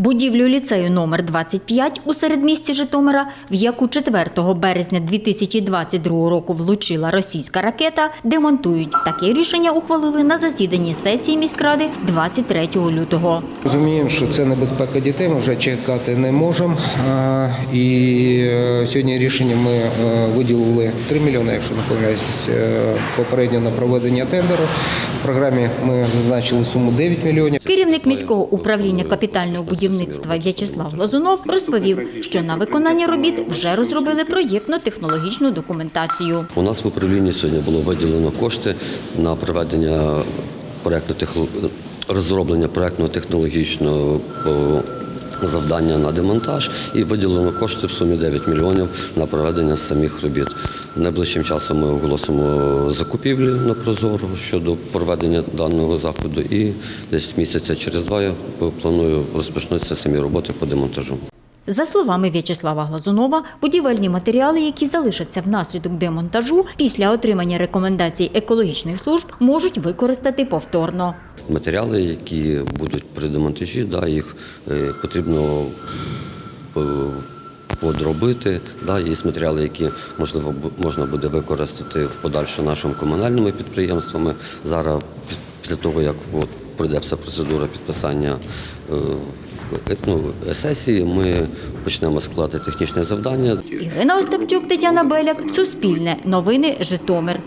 Будівлю ліцею номер 25 у середмісті Житомира, в яку 4 березня 2022 року влучила російська ракета, демонтують. Таке рішення ухвалили на засіданні сесії міськради 23 лютого. Розуміємо, що це небезпека дітей, ми вже чекати не можемо. І сьогодні рішення ми е, виділили 3 мільйони, якщо не помиляюсь, е, попередньо на проведення тендеру. В програмі ми зазначили суму 9 мільйонів. Керівник міського управління капітального будівництва В'ячеслав Лазунов розповів, що на виконання робіт вже розробили проєктно-технологічну документацію. У нас в управлінні сьогодні було виділено кошти на проведення проектно розроблення проектно-технологічного о, завдання на демонтаж і виділено кошти в сумі 9 мільйонів на проведення самих робіт. Найближчим часом ми оголосимо закупівлі на Прозоро щодо проведення даного заходу і десь місяця через два я планую розпочнуться самі роботи по демонтажу. За словами В'ячеслава Глазунова, будівельні матеріали, які залишаться внаслідок демонтажу, після отримання рекомендацій екологічних служб, можуть використати повторно. Матеріали, які будуть при демонтажі, да, їх е, потрібно е, подробити. Да, є матеріали, які можливо можна буде використати в подальше нашими комунальними підприємствами. Зараз, після того, як от, пройде вся процедура підписання е, ну, сесії, ми почнемо складати технічне завдання. Ірина Остапчук, Тетяна Беляк, Суспільне, Новини, Житомир.